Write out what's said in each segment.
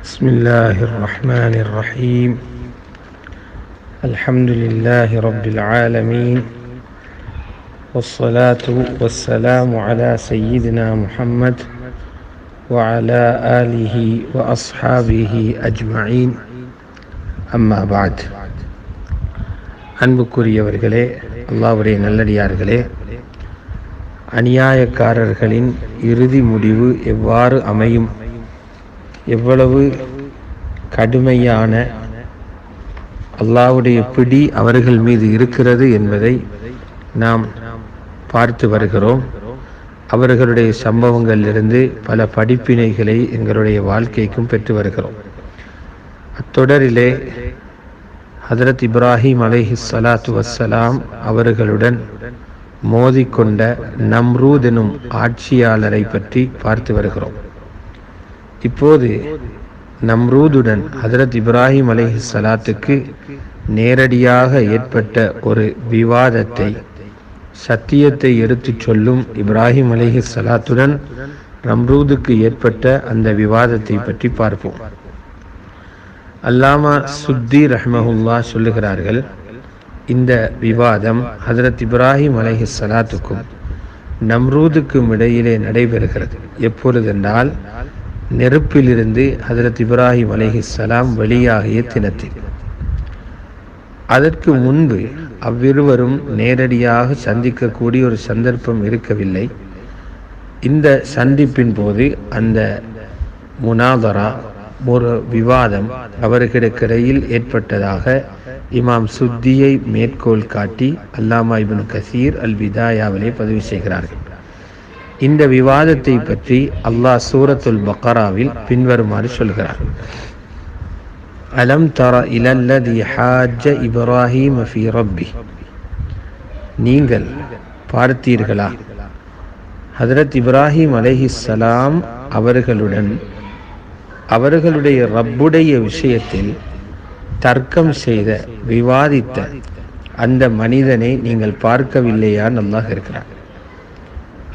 بسم الله الرحمن الرحيم الحمد لله رب العالمين والصلاة والسلام على سيدنا محمد وعلى آله وأصحابه أجمعين أما بعد அன்புக்குரியவர்களே அல்லாவுடைய நல்லடியார்களே அநியாயக்காரர்களின் இறுதி முடிவு எவ்வாறு அமையும் எவ்வளவு கடுமையான அல்லாவுடைய பிடி அவர்கள் மீது இருக்கிறது என்பதை நாம் பார்த்து வருகிறோம். அவர்களுடைய சம்பவங்களிலிருந்து பல படிப்பினைகளை எங்களுடைய வாழ்க்கைக்கும் பெற்று வருகிறோம். அத்தொடரிலே ஹதரத் இப்ராஹிம் அலைஹி சலாத்து வசலாம் அவர்களுடன் மோதிக்கொண்ட நம்ரூத் எனும் ஆட்சியாளரை பற்றி பார்த்து வருகிறோம். இப்போது நம்ரூதுடன் ஹதரத் இப்ராஹிம் அலைஹி சலாத்துக்கு நேரடியாக ஏற்பட்ட ஒரு விவாதத்தை சத்தியத்தை எடுத்துச் சொல்லும் இப்ராஹிம் அலைஹி சலாத்துடன் நம்ரூதுக்கு ஏற்பட்ட அந்த விவாதத்தை பற்றி பார்ப்போம். அல்லாமா சுத்தி ரஹ்மஹுல்லா சொல்லுகிறார்கள் இந்த விவாதம் ஹதரத் இப்ராஹிம் அலைஹி சலாத்துக்கும் நம்ரூதுக்கும் இடையிலே நடைபெறுகிறது. எப்பொழுதென்றால் நெருப்பிலிருந்து ஹசரத் இப்ராஹிம் அலைஹி சலாம் வெளியாகிய தினத்தில் அதற்கு முன்பு அவ்விருவரும் நேரடியாக சந்திக்கக்கூடிய ஒரு சந்தர்ப்பம் இருக்கவில்லை. இந்த சந்திப்பின் போது அந்த முனாதரா ஒரு விவாதம் அவர்களுக்கிடையில் ஏற்பட்டதாக இமாம் சுத்தியை மேற்கோள் காட்டி அல்லாமா இபின் கசீர் அல் விதாயாவிலே பதிவு செய்கிறார்கள். இந்த விவாதத்தை பற்றி அல்லாஹ் சூரத்துல் பக்கராவில் பின்வருமாறு சொல்கிறார். அலம் தர இலல்லதி ஹாஜ இப்ராஹிம் ஃபி ரப்பி. நீங்கள் பார்த்தீர்களா? ஹதரத் இப்ராஹிம் அலைஹிஸ்ஸலாம் அவர்களுடன் அவர்களுடைய ரப்புடைய விஷயத்தில் தர்க்கம் செய்த விவாதித்த அந்த மனிதனை நீங்கள் பார்க்கவில்லையா நல்லாக இருக்கிறார்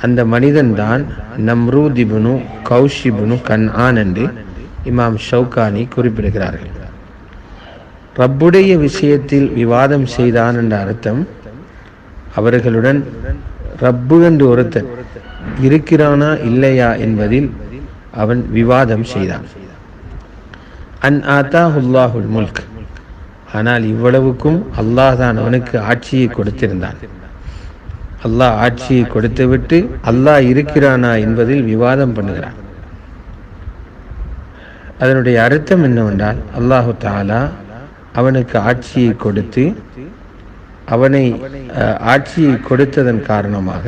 அந்த மனிதன்தான் நம்ரூதிபுனு கௌஷிபுனு கன்ஆன் என்று இமாம் ஷவுகானி குறிப்பிடுகிறார்கள். ரப்புடைய விஷயத்தில் விவாதம் செய்தான் என்ற அர்த்தம் அவர்களுடன் ரப்பு என்று ஒருத்தன் இருக்கிறானா இல்லையா என்பதில் அவன் விவாதம் செய்தான். அன் ஆத்தாஹுல்லாஹுல் முல்க். ஆனால் இவ்வளவுக்கும் அல்லாஹ் தான் அவனுக்கு ஆட்சியை கொடுத்திருந்தான். அல்லாஹ் ஆட்சியை கொடுத்துவிட்டு அல்லாஹ் இருக்கிறானா என்பதில் விவாதம் பண்ணுகிறான். அதனுடைய அர்த்தம் என்னவென்றால் அல்லாஹு தாலா அவனுக்கு ஆட்சியை கொடுத்து அவனை ஆட்சியை கொடுத்ததன் காரணமாக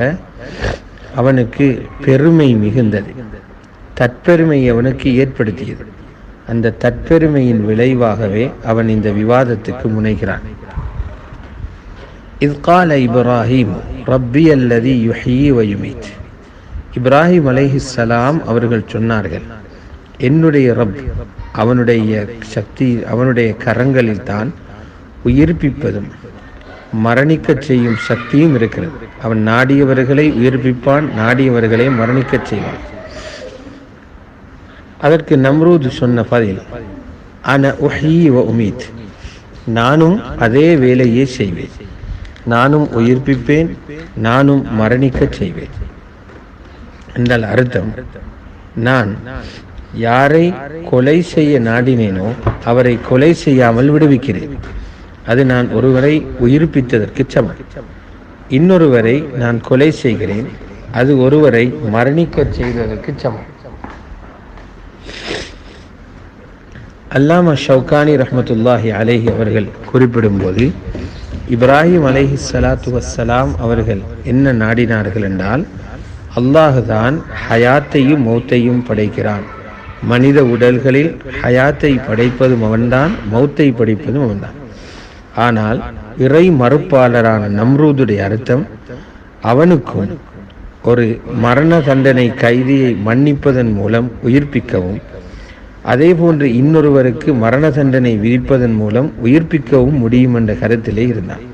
அவனுக்கு பெருமை மிகுந்தது. தற்பெருமை அவனுக்கு ஏற்படுத்தியது. அந்த தற்பெருமையின் விளைவாகவே அவன் இந்த விவாதத்துக்கு முனைகிறான். இது கால இப்ராஹிம் ரப்பி அல்லதி யுஹி வயுமீத் இப்ராஹிம் அலைஹிஸ்ஸலாம் அவர்கள் சொன்னார்கள் என்னுடைய ரப் அவனுடைய சக்தி அவனுடைய கரங்களில் தான் உயிர்ப்பிப்பதும் மரணிக்கச் செய்யும் சக்தியும் இருக்கிறது. அவன் நாடியவர்களை உயிர்ப்பிப்பான் நாடியவர்களை மரணிக்கச் செய்வான். அதற்கு நம்ரூத் சொன்ன பதில் அன உஹி வ உமீத். நானும் அதே வேலையே செய்வேன். நானும் உயிர்ப்பிப்பேன் நானும் மரணிக்கச் செய்வேன். என்றால் அர்த்தம் நான் யாரை கொலை செய்ய நாடினேனோ அவரை கொலை செய்யாமல் விடுவிக்கிறேன். அது நான் ஒருவரை உயிர்ப்பித்ததற்கு சமம். இன்னொருவரை நான் கொலை செய்கிறேன் அது ஒருவரை மரணிக்க செய்ததற்கு சமம். அல்லாமா ஷவுகானி ரஹமத்துல்லாஹி அலேஹி அவர்கள் குறிப்பிடும்போது இப்ராஹிம் அலேஹி சலாத்து வசலாம் அவர்கள் என்ன நாடினார்கள் என்றால் அல்லாஹுதான் ஹயாத்தையும் மௌத்தையும் படைக்கிறான். மனித உடல்களில் ஹயாத்தை படைப்பதும் அவன்தான் மௌத்தை படைப்பதும் அவன்தான். ஆனால் இறை மறுப்பாளரான நம்ரூதுடைய அர்த்தம் அவனுக்கும் ஒரு மரண தண்டனை கைதியை மன்னிப்பதன் மூலம் உயிர்ப்பிக்கவும் அதே போன்று இன்னொருவருக்கு மரண தண்டனை விதிப்பதன் மூலம் உயிர்ப்பிக்கவும் முடியும் என்ற கருத்திலே இருந்தார்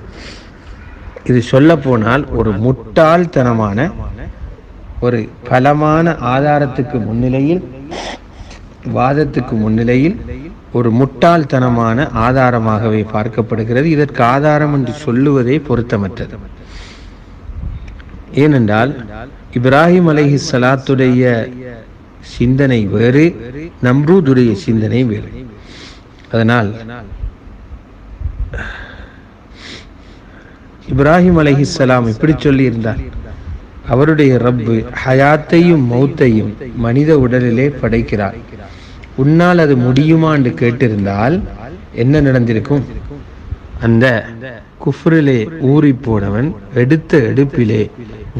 இது சொல்லப்போனால் ஒரு முட்டாள்தனமான ஒரு பலமான ஆதாரத்துக்கு முன்னிலையில் வாதத்துக்கு முன்னிலையில் ஒரு முட்டாள்தனமான ஆதாரமாகவே பார்க்கப்படுகிறது. இதற்கு ஆதாரம் என்று சொல்லுவதே பொருத்தமற்றது. ஏனென்றால் இப்ராஹிம் அலஹி சலாத்துடைய சிந்தனை வேறு நம்ரூதுடைய சிந்தனை வேறு. அதனால் இப்ராஹிம் அலைஹிஸ்ஸலாம் இப்படி சொல்லி இருந்தார் அவருடைய ரப்பு ஹயாத்தையும் மௌத்தையும் மனித உடலிலே படைக்கிறார். உன்னால் அது முடியுமா என்று கேட்டிருந்தால் என்ன நடந்திருக்கும்? அந்த குஃப்ரிலே ஊறி போனவன் எடுத்த எடுப்பிலே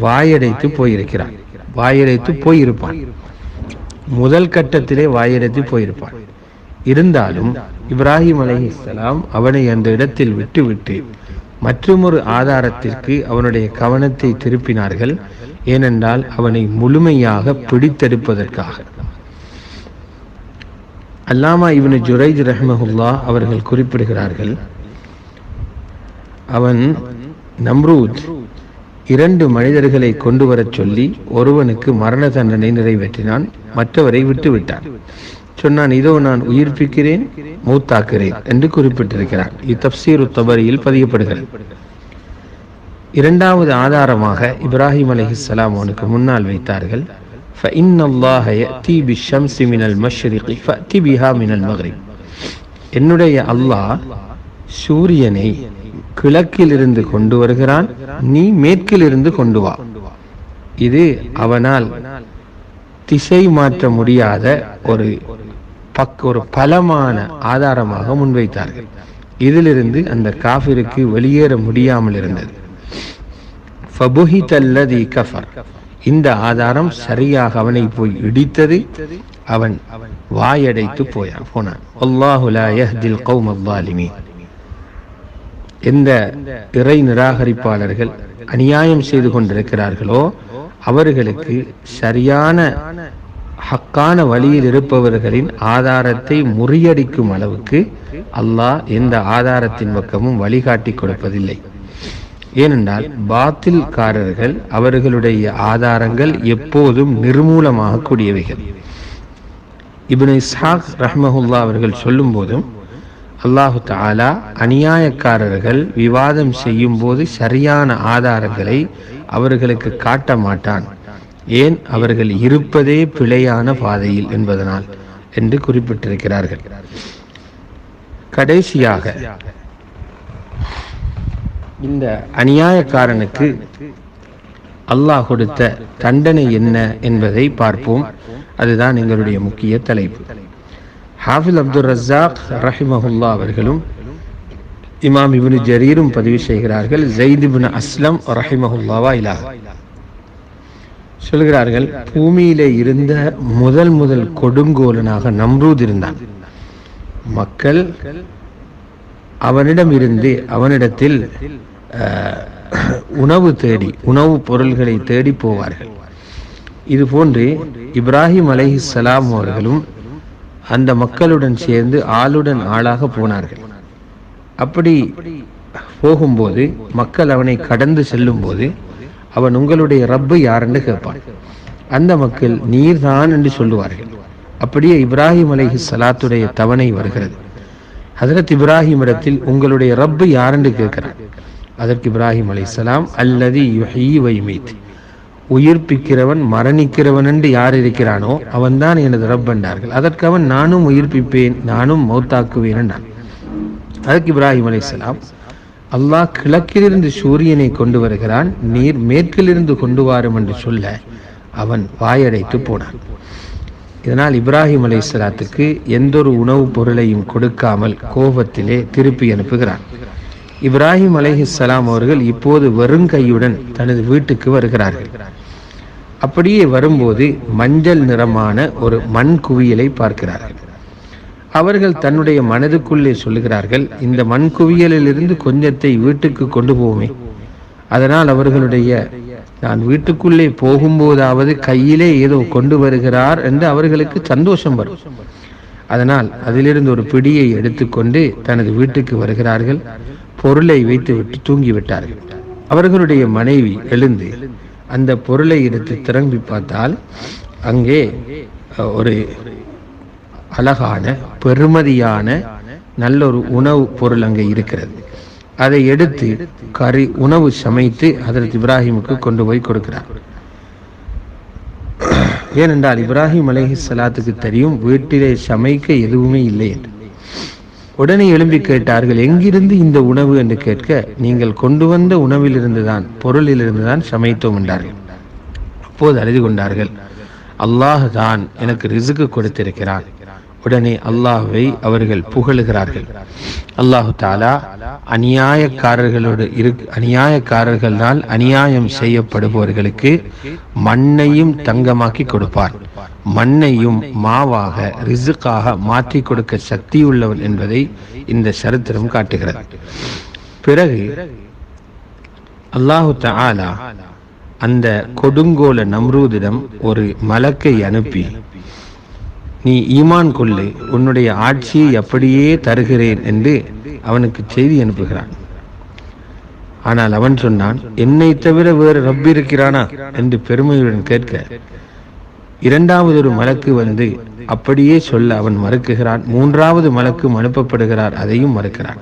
வாயடைத்து போயிருக்கிறான். வாயடைத்து போயிருப்பான். முதல் கட்டத்திலே வாயடைத்து போயிருப்பான் இருந்தாலும் இப்ராஹிம் அலைஹிஸ்ஸலாம் அவனை அந்த இடத்தில் விட்டுவிட்டு மற்றுமொரு ஆதாரத்திற்கு அவனுடைய கவனத்தை திருப்பினார்கள். ஏனென்றால் அவனை முழுமையாக பிடித்தெடுப்பதற்காக. அல்லாமா இவனு ஜுரைஜ் ரஹ்மஹுல்லா அவர்கள் குறிப்பிடுகிறார்கள் அவன் நம்ரூத் இரண்டு மனிதர்களை கொண்டு வரச் சொல்லி ஒருவனுக்கு மரண தண்டனை நிறைவேற்றினான் மற்றவரை விட்டுவிட்டான். சொன்னான் இதோ நான் உயிர்ப்பிக்கிறேன் மூத்தாக்குகிறேன் என்று குறிப்பிட்டிருக்கிறார் இத்தப்சீரு தபரியில் பதியப்படுகிறது. இரண்டாவது ஆதாரமாக இப்ராஹிம் அலிஹிஸ்லாம் அவனுக்கு முன்னால் வைத்தார்கள் என்னுடைய அல்லாஹ் சூரியனை கிழக்கிலிருந்து கொண்டு வருகிறான் நீ மேற்கிலிருந்து கொண்டு வா. இது அவனால் திசை மாற்ற முடியாத ஒரு பக் ஒரு பலமான ஆதாரமாக முன்வைத்தார்கள். இதிலிருந்து அந்த காஃபிருக்கு வெளியேற முடியாமல் இருந்தது. ஃபபுஹிதல்லதி கஃபர். இந்த ஆதாரம் சரியாக அவனை போய் இடித்தது. அவன் வாயடைத்து போயான் போனான். அல்லாஹுலா யஹ்தில் கௌம் அல்லாலிமீன் எந்த இறை நிராகரிப்பாளர்கள் அநியாயம் செய்து கொண்டிருக்கிறார்களோ அவர்களுக்கு சரியான ஹக்கான வழியில் இருப்பவர்களின் ஆதாரத்தை முறியடிக்கும் அளவுக்கு அல்லாஹ் எந்த ஆதாரத்தின் பக்கமும் வழிகாட்டி கொடுப்பதில்லை. ஏனென்றால் பாத்தில்காரர்கள் அவர்களுடைய ஆதாரங்கள் எப்போதும் நிர்மூலமாக கூடியவைகள் இபின் இஸ்ஹாக் ரஹ்மஹுல்லா அவர்கள் சொல்லும் போதும் அல்லாஹு தாலா அநியாயக்காரர்கள் விவாதம் செய்யும் போது சரியான ஆதாரங்களை அவர்களுக்கு காட்ட மாட்டான். ஏன்? அவர்கள் இருப்பதே பிழையான பாதையில் என்பதனால் என்று குறிப்பிட்டிருக்கிறார்கள். கடைசியாக இந்த அநியாயக்காரனுக்கு அல்லாஹ் கொடுத்த தண்டனை என்ன என்பதை பார்ப்போம். அதுதான் எங்களுடைய முக்கிய தலைப்பு. ஹாஃபில் அப்துல் ரஸாக் ரஹிமஹுல்லா அவர்களும் இமாம் இபின் ஜரீரும் பதிவு செய்கிறார்கள் ஜெயித் அஸ்லம் ரஹிமஹுல்லாவா இலா. சொல்கிறார்கள் பூமியிலே இருந்த முதல் முதல் கொடுங்கோலனாக நம்ரூத் இருந்தான். மக்கள் அவனிடம் இருந்து அவனிடத்தில் உணவு தேடி உணவுப் பொருள்களை தேடி போவார்கள். இது போன்று இப்ராஹிம் அலை அவர்களும் அந்த மக்களுடன் சேர்ந்து ஆளுடன் ஆளாக போனார்கள். அப்படி போகும்போது மக்கள் அவனை கடந்து செல்லும்போது அவன் உங்களுடைய ரப்பு யாருன்னு கேட்பான்? அந்த மக்கள் நீர்தான் என்று சொல்லுவார்கள். அப்படியே இப்ராஹிம் அலைஹி சலாத்துடைய தவணை வருகிறது. ஹசரத் இப்ராஹிம் இடத்தில் உங்களுடைய ரப்பு யாரென்று கேட்கிறான்? அதற்கு இப்ராஹிம் அலை சலாம் அல்லது யுஹி வைமீத் உயிர்ப்பிக்கிறவன் மரணிக்கிறவன் என்று யார் இருக்கிறானோ அவன்தான் எனது ரப் என்றார்கள். அதற்கு அவன் நானும் உயிர்ப்பிப்பேன் நானும் மௌத்தாக்குவேன் என்றான். அதற்கு இப்ராஹிம் அலிஸ்லாம் அல்லாஹ் கிழக்கிலிருந்து சூரியனை கொண்டு வருகிறான் நீர் மேற்கிலிருந்து கொண்டு வாரும் என்று சொல்ல அவன் வாயடைத்து போனான். இதனால் இப்ராஹிம் அலைஹிஸ்ஸலாத்துக்கு எந்த ஒரு உணவுப் பொருளையும் கொடுக்காமல் கோபத்திலே திருப்பி அனுப்புகிறான். இப்ராஹிம் அலைஹிஸ்லாம் அவர்கள் இப்போது வெறுங்கையுடன் தனது வீட்டுக்கு வருகிறார்கள். அப்படியே வரும்போது மஞ்சள் நிறமான ஒரு மண் குவியலை பார்க்கிறார்கள். அவர்கள் தன்னுடைய மனதுக்குள்ளே சொல்லுகிறார்கள் இந்த மண் குவியலிலிருந்து கொஞ்சத்தை வீட்டுக்கு கொண்டு போவோமே. அதனால் அவர்களுடைய நான் வீட்டுக்குள்ளே போகும்போதாவது கையிலே ஏதோ கொண்டு வருகிறார் என்று அவர்களுக்கு சந்தோஷம் வரும். அதனால் அதிலிருந்து ஒரு பிடியை எடுத்துக்கொண்டு தனது வீட்டுக்கு வருகிறார்கள். பொருளை வைத்துவிட்டு தூங்கிவிட்டார்கள். அவர்களுடைய மனைவி எழுந்து அந்த பொருளை எடுத்து திரும்பி பார்த்தால் அங்கே ஒரு அழகான பெருமதியான நல்ல ஒரு உணவு பொருள் அங்கே இருக்கிறது. அதை எடுத்து கறி உணவு சமைத்து அதற்கு இப்ராஹிமுக்கு கொண்டு போய் கொடுக்கிறார். ஏனென்றால் இப்ராஹிம் அலைஹி சலாத்துக்கு தெரியும் வீட்டிலே சமைக்க எதுவுமே இல்லை என்று. உடனே எழும்பி கேட்டார்கள் எங்கிருந்து இந்த உணவு? என்று கேட்க நீங்கள் கொண்டு வந்த உணவிலிருந்து தான் பொருளிலிருந்து தான் சமைத்தோம் என்றார்கள். அப்போது அறிந்து கொண்டார்கள் அல்லாஹ் தான் எனக்கு ரிசுக்கு கொடுத்திருக்கிறான். உடனே அல்லாஹுவை அவர்கள் புகழுகிறார்கள். அல்லாஹு தாலா அநியாயக்காரர்களோடு இரு அநியாயக்காரர்களால் அநியாயம் செய்யப்படுபவர்களுக்கு மண்ணையும் தங்கமாக்கி கொடுப்பார். மண்ணையும் மாவாக ரிசுக்காக மாற்றி கொடுக்க சக்தி உள்ளவன் என்பதை இந்த சரித்திரம் காட்டுகிறது. பிறகு அல்லாஹு தாலா அந்த கொடுங்கோல நம்ரூதிடம் ஒரு மலக்கை அனுப்பி நீ ஈமான் கொள்ளு உன்னுடைய ஆட்சியை அப்படியே தருகிறேன் என்று அவனுக்கு செய்தி அனுப்புகிறான். ஆனால் அவன் சொன்னான் என்னை தவிர வேறு ரப்பி இருக்கிறானா? என்று பெருமையுடன் கேட்க இரண்டாவது ஒரு மலக்கு வந்து அப்படியே சொல்ல அவன் மறுக்குகிறான் மூன்றாவது மலக்கும் அனுப்பப்படுகிறார் அதையும் மறுக்கிறான்.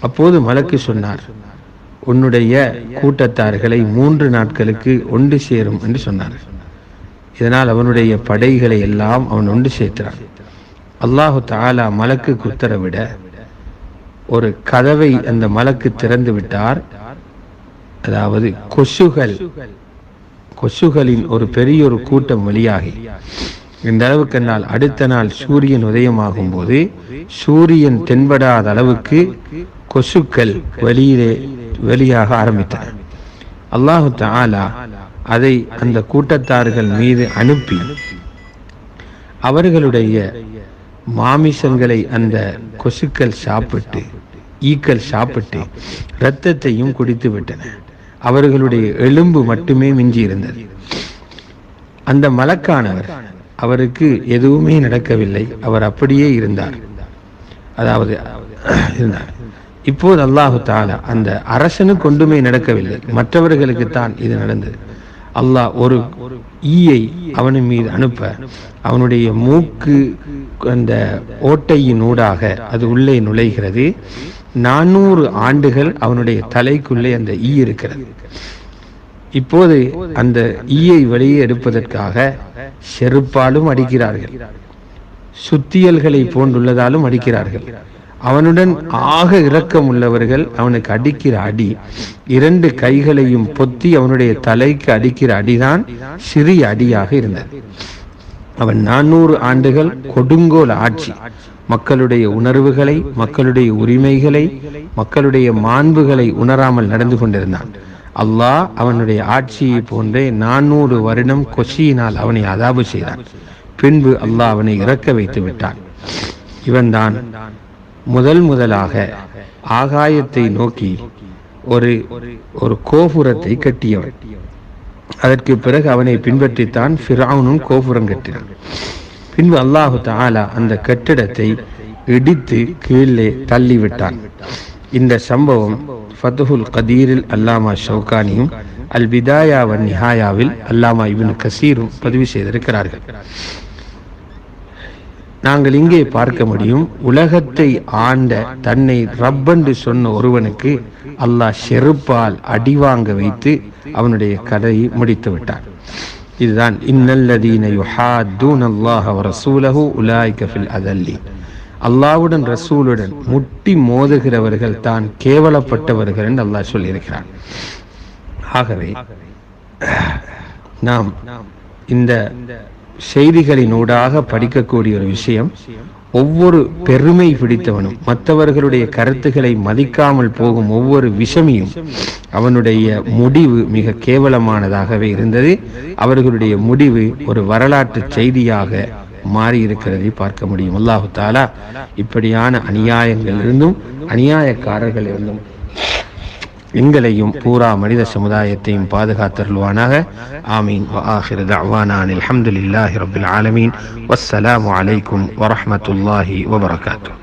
அப்போது மலக்கு சொன்னார் உன்னுடைய கூட்டத்தார்களை மூன்று நாட்களுக்கு ஒன்று சேரும் என்று சொன்னார். இதனால் அவனுடைய படைகளை எல்லாம் அவன் ஒன்று சேர்த்தான் அல்லாஹு தாலா மலக்கு குத்தரவிட ஒரு கதவை அந்த மலக்கு திறந்து விட்டார். அதாவது கொசுகள் கொசுகளின் ஒரு பெரிய ஒரு கூட்டம் வெளியாகி இந்த அளவுக்கு நாள் அடுத்த நாள் சூரியன் உதயமாகும் போது சூரியன் தென்படாத அளவுக்கு கொசுக்கள் வெளியிலே வெளியாக ஆரம்பித்தன. அல்லாஹு தாலா அதை அந்த கூட்டத்தார்கள் மீது அனுப்பி அவர்களுடைய மாமிசங்களை அந்த கொசுக்கள் சாப்பிட்டு ஈக்கள் சாப்பிட்டு இரத்தத்தையும் குடித்து விட்டன அவர்களுடைய எலும்பு மட்டுமே மிஞ்சி இருந்தது அந்த மலக்கானவர் அவருக்கு எதுவுமே நடக்கவில்லை. அவர் அப்படியே இருந்தார். அதாவது இருந்தார். இப்போது அல்லாஹு தாலா அந்த அரசனுக்கு ஒன்றுமே நடக்கவில்லை. மற்றவர்களுக்கு தான் இது நடந்தது. அல்லாஹ் ஒரு ஈயை அவனின் மீது அனுப்ப. அவனுடைய மூக்கு அந்த ஓட்டையின் ஊடாக அது உள்ளே நுழைகிறது. நானூறு ஆண்டுகள் அவனுடைய தலைக்குள்ளே அந்த ஈ இருக்கிறது. இப்போது அந்த ஈயை வெளியே எடுப்பதற்காக செருப்பாலும் அடிக்கிறார்கள். சுத்தியல்களை போன்றுள்ளதாலும் அடிக்கிறார்கள். அவனுடன் ஆக இரக்கம் உள்ளவர்கள் அவனுக்கு அடிக்கிற அடி. இரண்டு கைகளையும் பொத்தி அவனுடைய தலைக்கு அடிக்கிற அடிதான் சிறிய அடியாக இருந்தது. அவன் நானூறு ஆண்டுகள் கொடுங்கோல் ஆட்சி. மக்களுடைய உணர்வுகளை மக்களுடைய உரிமைகளை மக்களுடைய மாண்புகளை உணராமல் நடந்து கொண்டிருந்தான். அல்லாஹ் அவனுடைய ஆட்சியை போன்றே நானூறு வருடம் கொசியினால் அவனை அதாபு செய்தான். பின்பு அல்லாஹ் அவனை இறக்க வைத்து விட்டான். இவன்தான் முதல் முதலாக ஆகாயத்தை நோக்கி ஒரு ஒரு கோபுரத்தை கட்டியவன். அதற்கு பிறகு அவனை பின்பற்றித்தான் ஃபிராவுனும் கோபுரம் கட்டினான். பின்பு அல்லாஹு தாலா அந்த கட்டிடத்தை இடித்து கீழே தள்ளிவிட்டான். இந்த சம்பவம் ஃபத்துஹுல் கதீரில் அல்லாமா ஷவுகானியும் அல் பிதாயாவன் நிஹாயாவில் அல்லாமா இப்னு கசீரும் பதிவு செய்திருக்கிறார்கள். நாங்கள் இங்கே பார்க்க முடியும். உலகத்தை ஆண்ட தன்னை ரப்பென்று சொன்ன ஒருவனுக்கு அல்லாஹ் செருப்பால் அடிவாங்க வைத்து அவனுடைய கதையை முடித்து விட்டான் இதுதான் இன்னல்லதீன யுஹாத்தூன் அல்லாஹ் ரசூலஹு உலாய்க ஃபில் அதல்லி. அல்லாவுடன் ரசூலுடன் முட்டி மோதுகிறவர்கள் தான் கேவலப்பட்டவர்கள் என்று அல்லாஹ் சொல்லியிருக்கிறான். ஆகவே நாம் இந்த செய்திகளினூடாக படிக்கக்கூடிய ஒரு விஷயம் ஒவ்வொரு பெருமை பிடித்தவனும் மற்றவர்களுடைய கருத்துக்களை மதிக்காமல் போகும் ஒவ்வொரு விஷமியும் அவனுடைய முடிவு மிக கேவலமானதாகவே இருந்தது. அவர்களுடைய முடிவு ஒரு வரலாற்று செய்தியாக மாறி இருக்கிறதை பார்க்க முடியும். அல்லாஹு தாலா இப்படியான அநியாயக்காரர்கள் இருந்தும் எங்களையும் பூரா மனித சமுதாயத்தையும் பாதுகாத்தருள்வானாக ஆமீன் வஆஹிரு தஅவானா அல்ஹம்துலில்லாஹி ரப்பில் ஆலமீன் வஸ்ஸலாமு அலைக்கும் வரஹ்மத்துல்லாஹி வபரகாத்துஹு